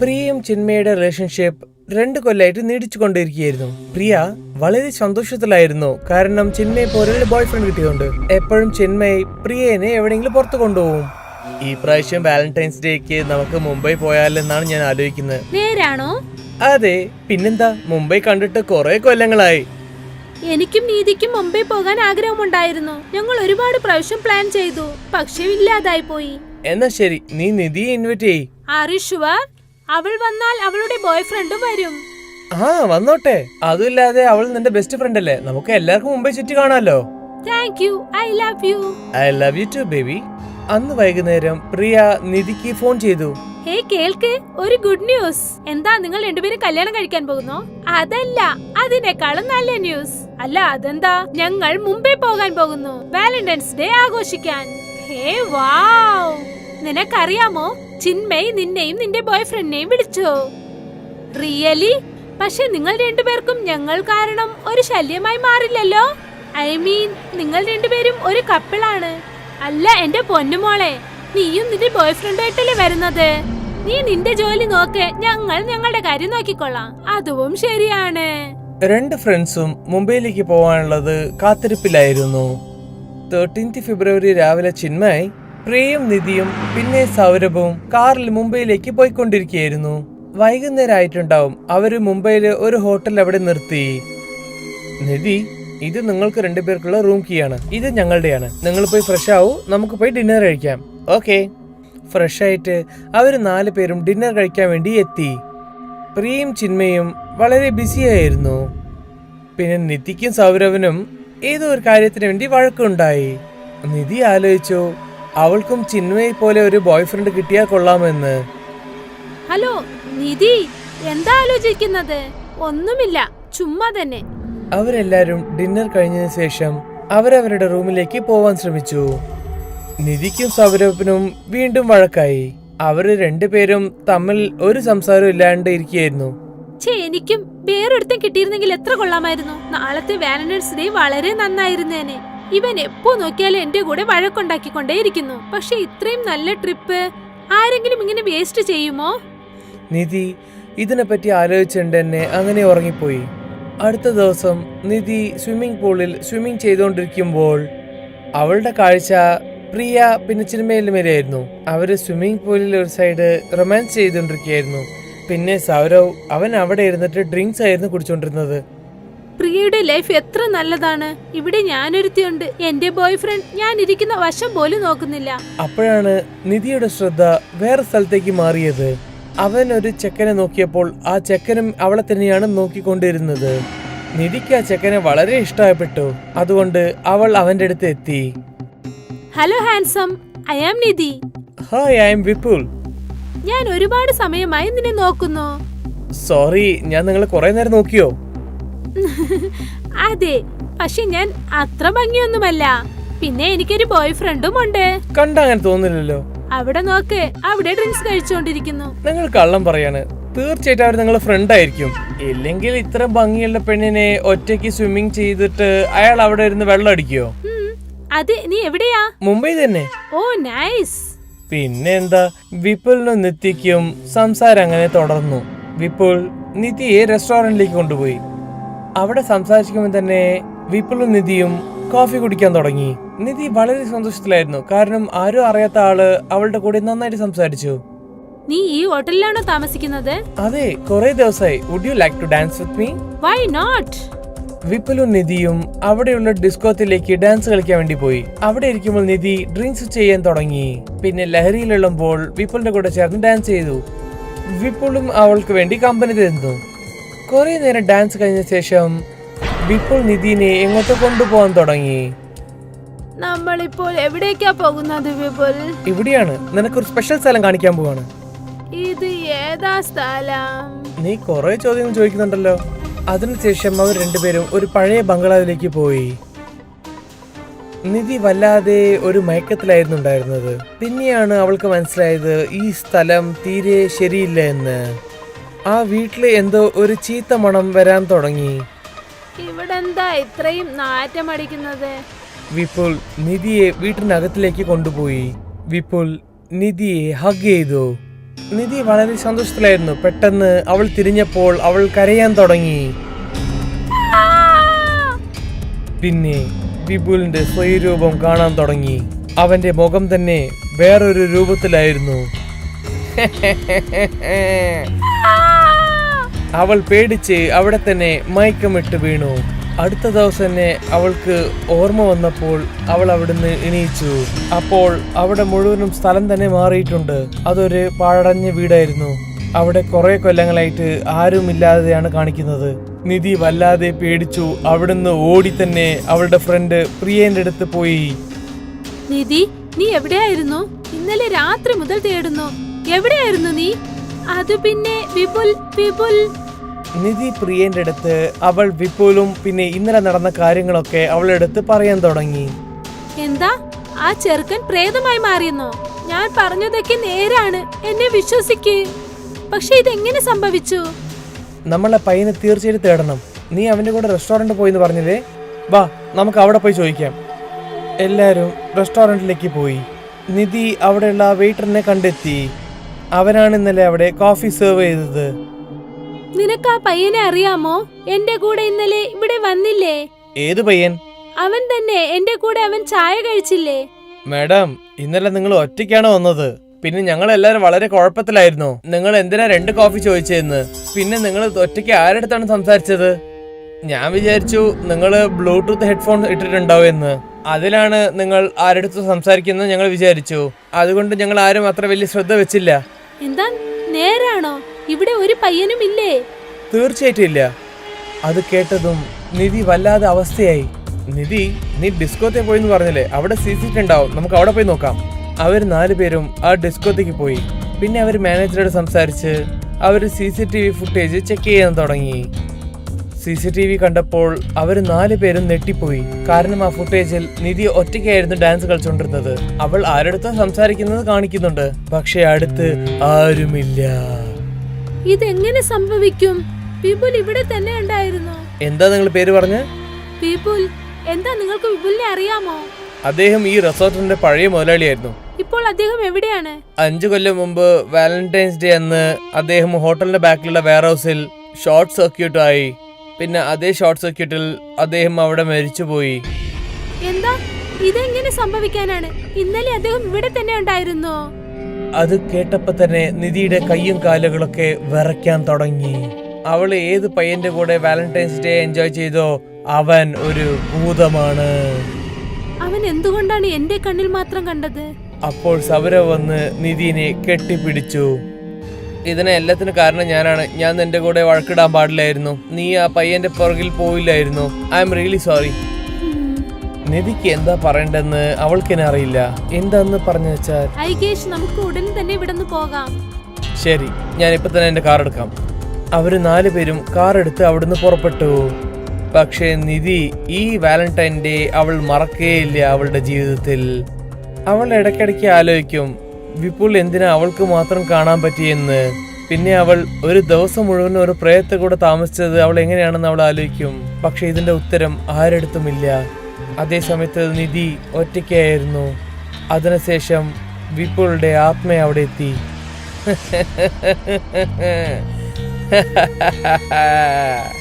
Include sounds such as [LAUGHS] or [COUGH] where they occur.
പ്രിയയും ചിന്മയുടെ relationship രണ്ട് കൊല്ലായിട്ട് നീടിച്ചുകൊണ്ടിരിക്കുകയായിരുന്നു. പ്രിയ വളരെ സന്തോഷത്തിലായിരുന്നു. കാരണം ചിന്മയെ പോലെ ബോയ് ഫ്രണ്ട് കിട്ടിയതുകൊണ്ട് എപ്പോഴും ചിന്മയ് പ്രിയനെ എവിടെയെങ്കിലും പുറത്തു കൊണ്ടുപോകും. ഈ പ്രാവശ്യം വാലന്റൈൻസ് ഡേക്ക് നമുക്ക് മുംബൈ പോയാലെന്നാണ് ഞാൻ ആലോചിക്കുന്നത്. നേരാണോ? അതെ പിന്നെന്താ? മുംബൈ കണ്ടിട്ട് കുറെ കൊല്ലങ്ങളായി. എനിക്കും നീതിക്കും മുംബൈ പോകാൻ ആഗ്രഹമുണ്ടായിരുന്നു. ഞങ്ങൾ ഒരുപാട് പ്രാവശ്യം പ്ലാൻ ചെയ്തു. പക്ഷേ ഇല്ലാതായി പോയി. എന്നാ ശരി നീ നിധിയെ ഇൻവൈറ്റ് ചെയ് അറിഷുവർ അവൾ വന്നാൽ അവളുടെ ബോയ്ഫ്രണ്ടും വരും. ആ വന്നോട്ടെ. അതുമില്ലാതെ അവൾ നിന്റെ ബെസ്റ്റ് ഫ്രണ്ട് അല്ലേ? നമുക്ക് എല്ലാവർക്കും മുമ്പേ ചുറ്റി കാണാലോ. Thank you I love you I love you too baby അന്ന് വൈകുന്നേരം പ്രിയ നിധിക്ക് ഫോൺ ചെയ്തു. ഹേ കേൾക്ക്. ഒരു ഗുഡ് ന്യൂസ് എന്താ നിങ്ങൾ രണ്ടുപേരും കല്യാണം കഴിക്കാൻ പോകുന്നു? അതല്ല അതിനേക്കാളും നല്ല ന്യൂസ് അല്ല അതെന്താ? ഞങ്ങൾ മുംബൈ പോകാൻ പോകുന്നു. വാലന്റൈൻസ് ഡേ ആഘോഷിക്കാൻ. ഹേ വാവ്. നിനക്കറിയാമോ? ചിന്മയ് നിന്നെയും നിന്റെ ബോയ് ഫ്രണ്ടിനെയും വിളിച്ചോ. റിയലി? പക്ഷെ നിങ്ങൾ രണ്ടുപേർക്കും ഞങ്ങൾ കാരണം ഒരു ശല്യമായി മാറില്ലല്ലോ? ഐ മീൻ നിങ്ങൾ രണ്ടുപേരും ഒരു കപ്പിളാണ്. അല്ല എന്റെ പൊന്നുമോളെ നീയും നിന്റെ ബോയ് ഫ്രണ്ടുമായിട്ടല്ലേ വരുന്നത്? നീ നിന്റെ ജോലി നോക്ക് ഞങ്ങൾ ഞങ്ങളുടെ കാര്യം നോക്കിക്കൊള്ളാം. അതും ശരിയാണ്. രണ്ട് ഫ്രണ്ട്സും മുംബൈയിലേക്ക് പോവാനുള്ളത് കാത്തിരിപ്പിലായിരുന്നു. തേർട്ടീൻത് ഫെബ്രുവരി രാവിലെ ചിന്മയ് പ്രിയയും നിധിയും പിന്നെ സൗരഭവും കാറിൽ മുംബൈയിലേക്ക് പോയിക്കൊണ്ടിരിക്കുകയായിരുന്നു. വൈകുന്നേരം ആയിട്ടുണ്ടാവും അവർ മുംബൈയിൽ ഒരു ഹോട്ടൽ അവിടെ നിർത്തി. നിധി ഇത് നിങ്ങൾക്ക് രണ്ടുപേർക്കുള്ള റൂം കീ ആണ്. ഇത് ഞങ്ങളുടെയാണ്. നിങ്ങൾ പോയി ഫ്രഷ് ആവൂ. നമുക്ക് പോയി ഡിന്നർ കഴിക്കാം. ഓക്കെ ഫ്രഷ് ആയിട്ട് അവർ നാല് പേരും ഡിന്നർ കഴിക്കാൻ വേണ്ടി എത്തി. പ്രിയയും ചിന്മയും വളരെ ബിസിയായിരുന്നു പിന്നെ നിധിക്കും സൗരവനും ഏതോ ഒരു കാര്യത്തിന് വേണ്ടി വഴക്കുണ്ടായി. നിധി ആലോചിച്ചു. അവൾക്കും ചിന്മയെ പോലെ ഒരു ബോയ് ഫ്രണ്ട് കിട്ടിയാൽ കൊള്ളാമെന്ന്. ഹലോ നിധി എന്താ ആലോചിക്കുന്നത്? ഒന്നുമില്ല ചുമ്മാ തന്നെ. അവരെല്ലാരും ഡിന്നർ കഴിഞ്ഞതിന് ശേഷം അവരവരുടെ റൂമിലേക്ക് പോവാൻ ശ്രമിച്ചു. നിധിക്കും സൗരഭിനും വീണ്ടും വഴക്കായി. അവർ രണ്ടുപേരും തമ്മിൽ ഒരു സംസാരവും ഇല്ലാണ്ട് ഇരിക്കുകയായിരുന്നു. ഛേ എനിക്കും വേറൊരുത്തം കിട്ടിയിരുന്നെങ്കിൽ എത്ര കൊള്ളാമായിരുന്നു. നാളത്തെ വാലന്റൈൻസ് ഡേ വളരെ നന്നായിരുന്നേനെ. ഇവൻ എപ്പോ നോക്കിയാലും എന്റെ കൂടെ വഴക്കുണ്ടാക്കിക്കൊണ്ടേയിരിക്കുന്നു. പക്ഷെ ഇത്രയും നല്ല ട്രിപ്പ് ആരെങ്കിലും ഇങ്ങനെ വേസ്റ്റ് ചെയ്യുമോ? നിധി ഇതിനെപ്പറ്റി ആലോചിച്ചുകൊണ്ട് തന്നെ അങ്ങനെ ഉറങ്ങിപ്പോയി. അടുത്ത ദിവസം നിധി സ്വിമ്മിംഗ് പൂളിൽ സ്വിമ്മിംഗ് ചെയ്തുകൊണ്ടിരിക്കുമ്പോൾ അവളുടെ കാഴ്ച പ്രിയ പിന്നെ ചിന്മയിലുമേലായിരുന്നു അവർ സ്വിമ്മിംഗ് പൂളിൽ ഒരു സൈഡ് റൊമാൻസ് ചെയ്തുകൊണ്ടിരിക്കുകയായിരുന്നു പിന്നെ സൗരവ് അവൻ അവിടെ ഇരുന്നിട്ട് ഡ്രിങ്ക്സ് ആയിരുന്നു കുടിച്ചുകൊണ്ടിരുന്നത് പ്രിയയുടെ ലൈഫ് എത്ര നല്ലതാണ്? ഇവിടെ ഞാനൊരുത്തിയുണ്ട്. എന്റെ ബോയ് ഫ്രണ്ട് ഞാൻ ഇരിക്കുന്ന വശം പോലും നോക്കുന്നില്ല. അപ്പോഴാണ് നിധിയുടെ ശ്രദ്ധ വേറെ സ്ഥലത്തേക്ക് മാറിയത്. അവൻ ഒരു ചെക്കനെ നോക്കിയപ്പോൾ ആ ചെക്കനും അവളെ തന്നെയാണ് നോക്കിക്കൊണ്ടിരുന്നത്. നിധിക്ക് ആ ചെക്കനെ വളരെ ഇഷ്ടപ്പെട്ടു. അതുകൊണ്ട് അവൾ അവന്റെ അടുത്ത് എത്തി. Hello handsome. I am Nidhi. Hi I am Vipul. ഞാൻ ഒരുപാട് സമയമായി നിന്നെ നോക്കുന്നു. സോറി ഞാൻ നിങ്ങളെ കുറെ നേരം നോക്കിയോ? [LAUGHS] അതെ പക്ഷെ ഞാൻ അത്ര ഭംഗിയൊന്നുമല്ല. പിന്നെ എനിക്കൊരു ബോയ് ഫ്രണ്ടും ഉണ്ട്. കണ്ട അങ്ങനെ തോന്നില്ലല്ലോ. അവിടെ നോക്ക് അവിടെ ഡ്രിങ്ക്സ് കഴിച്ചുകൊണ്ടിരിക്കുന്നു. നിങ്ങൾ കള്ളം പറയാണ്. തീർച്ചയായിട്ടും അവർ നിങ്ങളെ ഫ്രണ്ട് ആയിരിക്കും ഇല്ലെങ്കിൽ ഇത്ര ഭംഗിയുള്ള പെണ്ണിനെ ഒറ്റയ്ക്ക് സ്വിമ്മിങ് ചെയ്തിട്ട് അയാൾ അവിടെ ഇരുന്ന് വെള്ളം അടിക്കോ അത് നീ എവിടെയാ? മുംബൈ തന്നെ. Oh nice. പിന്നെ എന്താ വിപുലിനും നിത്യയ്ക്കും സംസാരം അങ്ങനെ തുടർന്നു. വിപുൽ നിത്യയെ റെസ്റ്റോറന്റിലേക്ക് കൊണ്ടുപോയി. അവിടെ സംസാരിക്കുമ്പോൾ തന്നെ വിപുലും നിധിയും കോഫി കുടിക്കാൻ തുടങ്ങി. നിധി വളരെ സന്തോഷത്തിലായിരുന്നു. കാരണം ആരും അറിയാത്ത ആൾ അവളുടെ കൂടെ നന്നായിട്ട് സംസാരിച്ചു. നീ ഈ ഹോട്ടലിലാണോ താമസിക്കുന്നത്? അതെ കുറെ ദിവസമായി. Would you like to dance with me why not വിപുലും നിധിയും അവിടെയുള്ള ഡിസ്കോത്തിലേക്ക് ഡാൻസ് കളിക്കാൻ വേണ്ടി പോയി. അവിടെ ഇരിക്കുമ്പോൾ നിധി ഡ്രിങ്ക്സ് ചെയ്യാൻ തുടങ്ങി. പിന്നെ ലഹരിയിലുള്ളപ്പോൾ വിപുലിന്റെ കൂടെ ചേർന്ന് ഡാൻസ് ചെയ്തു. വിപുലും അവൾക്ക് വേണ്ടി കമ്പനി തരുന്നു കുറെ നേരം ഡാൻസ് കഴിഞ്ഞ ശേഷം വിപുൾ നിധിനെ എങ്ങോട്ട് കൊണ്ടുപോകാൻ തുടങ്ങി? നമ്മളിപ്പോൾ എവിടേക്കാ പോകുന്നത് വിപുൽ? ഇവിടെയാണ്. നിനക്കൊരു സ്പെഷ്യൽ സ്ഥലം കാണിക്കാൻ പോവാണ്. ഇത് ഏതാ സ്ഥലം? നീ കുറെ ചോദ്യങ്ങൾ ചോദിക്കുന്നുണ്ടല്ലോ. അതിനുശേഷം അവർ രണ്ടുപേരും ഒരു പഴയ ബംഗ്ലാവിലേക്ക് പോയി. നിധി വല്ലാതെ ഒരു മയക്കത്തിലായിരുന്നു ഉണ്ടായിരുന്നത്. പിന്നെയാണ് അവൾക്ക് മനസ്സിലായത് ഈ സ്ഥലം തീരെ ശരിയില്ല എന്ന്. ആ വീട്ടിൽ എന്തോ ഒരു ചീത്ത മണം വരാൻ തുടങ്ങി. ഇവിടെ എന്താ ഇത്രയും നാറ്റമടിക്കുന്നത്? വിപുൽ നിധിയെ വീട്ടിനകത്തിലേക്ക് കൊണ്ടുപോയി. വിപുൽ നിധിയെ ഹഗ് ചെയ്തു. നിധി വളരെ സന്തോഷത്തിലായിരുന്നു. പെട്ടെന്ന് അവൾ തിരിഞ്ഞപ്പോൾ അവൾ കരയാൻ തുടങ്ങി. പിന്നെ വിപുലിന്റെ സ്വയരൂപം കാണാൻ തുടങ്ങി. അവന്റെ മുഖം തന്നെ വേറൊരു രൂപത്തിലായിരുന്നു! [LAUGHS] അവൾ പേടിച്ച് അവിടെ തന്നെ മയക്കമിട്ട് വീണു. അടുത്ത ദിവസം തന്നെ അവൾക്ക് ഓർമ്മ വന്നപ്പോൾ അവൾ അവിടുന്ന് എണീച്ചു. അപ്പോൾ അവിടെ മുഴുവനും സ്ഥലം തന്നെ മാറിയിട്ടുണ്ട്. അതൊരു പാഴടഞ്ഞ വീടായിരുന്നു. അവിടെ കുറെ കൊല്ലങ്ങളായിട്ട് ആരും ആരുമില്ലാതെയാണ് കാണിക്കുന്നത്. നിധി വല്ലാതെ പേടിച്ചു അവിടുന്ന് ഓടി തന്നെ അവളുടെ ഫ്രണ്ട് പ്രിയന്റെ അടുത്ത് പോയി. നിധി നീ എവിടെയായിരുന്നു? ഇന്നലെ രാത്രി മുതൽ തേടുന്നു. എവിടെയായിരുന്നു നീ? അത് പിന്നെ വിപുൽ വിപുൽ. നിധി പ്രിയന്റെ അടുത്ത് അവൾ വിപുലും പിന്നെ ഇന്നലെ നടന്ന കാര്യങ്ങളൊക്കെ അവളുടെ അടുത്ത് പറയാൻ തുടങ്ങി. എന്താ? ആ ചെറുക്കൻ പ്രേതമായി മാറിയെന്നോ? ഞാൻ പറഞ്ഞതൊക്കെ നേരാണ്. എന്നെ വിശ്വസിക്ക്. പക്ഷെ ഇതെങ്ങനെ സംഭവിച്ചു? നമ്മളെ പയ്യനെ തീർച്ചയായിട്ടും തേടണം. നീ അവന്റെ കൂടെ റെസ്റ്റോറന്റ് പോയിന്ന് പറഞ്ഞില്ലേ? വാ നമുക്ക് അവിടെ പോയി ചോദിക്കാം. എല്ലാരും റെസ്റ്റോറന്റിലേക്ക് പോയി. നിധി അവിടെയുള്ള വെയിറ്ററിനെ കണ്ടെത്തി. അവനാണ് ഇന്നലെ അവിടെ കോഫി സെർവ് ചെയ്തത്. നിനക്ക് ആ പയ്യനെ അറിയാമോ? എന്റെ കൂടെ ഇന്നലെ ഇവിടെ വന്നില്ലേ? ഏത് പയ്യൻ? അവൻ തന്നെ. എന്റെ കൂടെ അവൻ ചായ കഴിച്ചില്ലേ? മാഡം ഇന്നലെ നിങ്ങൾ ഒറ്റയ്ക്കാണ് വന്നത്? പിന്നെ ഞങ്ങൾ എല്ലാവരും വളരെ കുഴപ്പത്തിലായിരുന്നു. നിങ്ങൾ എന്തിനാ രണ്ട് കോഫി ചോദിച്ചതെന്ന്? പിന്നെ നിങ്ങൾ ഒറ്റയ്ക്ക് ആരടുത്താണ് സംസാരിച്ചത്? ഞാൻ വിചാരിച്ചു നിങ്ങൾ ബ്ലൂടൂത്ത് ഹെഡ്ഫോൺ ഇട്ടിട്ടുണ്ടാവും എന്ന് അതിലാണ് നിങ്ങൾ ആരടുത്ത് സംസാരിക്കുന്നത് ഞങ്ങൾ വിചാരിച്ചു. അതുകൊണ്ട് ഞങ്ങൾ ആരും അത്ര വലിയ ശ്രദ്ധ വെച്ചില്ല. എന്താ? നേരാണോ? ഇവിടെ ഒരു പയ്യനും ഇല്ലേ? തീർച്ചയായിട്ടും ഇല്ല. അത് കേട്ടതും നിധി വല്ലാതെ അവസ്ഥയായി. നിധി നീ ഡിസ്കോത്തെ പോയി എന്ന് പറഞ്ഞില്ലേ? അവിടെ ഉണ്ടാവും. നമുക്ക് അവിടെ പോയി നോക്കാം. അവർ നാല് പേരും ആ ഡിസ്കോത്തേക്ക് പോയി. പിന്നെ അവർ മാനേജറോട് സംസാരിച്ച് അവർ C C T V footage check ചെയ്യാൻ തുടങ്ങി. സി സി ടി വി കണ്ടപ്പോൾ അവർ നാല് പേരും നെട്ടിപ്പോയി കാരണം ആ ഫുട്ടേജിൽ നിധി ഒറ്റയ്ക്കായിരുന്നു ഡാൻസ് കളിച്ചുകൊണ്ടിരുന്നത് അവൾ ആരുടെ സംസാരിക്കുന്നത് കാണിക്കുന്നുണ്ട്. പക്ഷെ അടുത്ത് ആരുമില്ല. ഇതെങ്ങനെ സംഭവിക്കും? വിപുൽ ഇവിടെ തന്നെ ഉണ്ടായിരുന്നു. എന്താ നിങ്ങൾ പേര് പറഞ്ഞ്? വിപുൽ എന്താ നിങ്ങൾക്ക് വിപുലിനെ അറിയാമോ? അദ്ദേഹം ഈ റിസോർട്ടിന്റെ പഴയ മുതലാളിയായിരുന്നു. ഇപ്പോൾ അദ്ദേഹം എവിടെയാണ്? അഞ്ചു കൊല്ലം മുമ്പ് വാലന്റൈൻസ് ഡേ അന്ന് അദ്ദേഹം ഹോട്ടലിന്റെ ബാക്കിലുള്ള വെയർ ഹൗസിൽ ഷോർട്ട് സർക്യൂട്ട് ആയി പിന്നെ അതേ ഷോർട്ട് സർക്യൂട്ടിൽ അദ്ദേഹം അവിടെ മരിച്ചുപോയി. എന്താ? ഇതെങ്ങനെ സംഭവിക്കാനാണ്? ഇന്നലെ അദ്ദേഹം ഇവിടെ തന്നെ ഉണ്ടായിരുന്നോ? അത് കേട്ടപ്പോ തന്നെ നിധിയുടെ കയ്യും കാലുകളൊക്കെ വിറയ്ക്കാൻ തുടങ്ങി. അവൾ ഏത് പയ്യന്റെ കൂടെ വാലന്റൈൻസ് ഡേ എൻജോയ് ചെയ്തോ അവൻ ഒരു ഭൂതമാണ്. അവൻ എന്തുകൊണ്ടാണ് എന്റെ കണ്ണിൽ മാത്രം കണ്ടത്? അപ്പോൾ സൗരവ് വന്ന് നിധിനെ കെട്ടിപ്പിടിച്ചു. ഇതിനെ എല്ലാത്തിനും കാരണം ഞാനാണ്. ഞാൻ നിന്റെ കൂടെ വഴക്കിടാൻ പാടില്ലായിരുന്നു. നീ ആ പയ്യന്റെ പുറകിൽ പോയില്ലായിരുന്നു. I'm really sorry. നിധിക്ക് എന്താ പറയണ്ടെന്ന് അവൾക്കെന്നെ അറിയില്ല. എന്താന്ന് പറഞ്ഞു വെച്ചാൽ ഐകേഷ് നമുക്ക് ഉടൻ തന്നെ ഇവിടുന്ന് പോകാം. ശരി ഞാൻ ഇപ്പൊ തന്നെ എന്റെ കാർ എടുക്കാം. അവർ നാല് പേരും കാർ എടുത്ത് അവിടുന്ന് പുറപ്പെട്ടു. പക്ഷേ നിധി ഈ വാലന്റൈൻ ഡേ അവൾ മറക്കേയില്ല അവളുടെ ജീവിതത്തിൽ. അവൾ ഇടയ്ക്കിടയ്ക്ക് ആലോചിക്കും വിപുൽ എന്തിനാ അവൾക്ക് മാത്രം കാണാൻ പറ്റിയെന്ന്? പിന്നെ അവൾ ഒരു ദിവസം മുഴുവൻ ഒരു പ്രയത്തെ കൂടെ താമസിച്ചത് അവൾ എങ്ങനെയാണെന്ന് അവൾ ആലോചിക്കും. പക്ഷെ ഇതിന്റെ ഉത്തരം ആരെടുത്തുമില്ല. അതേ സമയത്ത് നിധി ഒറ്റയ്ക്കായിരുന്നു. അതിനുശേഷം വിപുളുടെ ആത്മ അവിടെ എത്തി. [LAUGHS]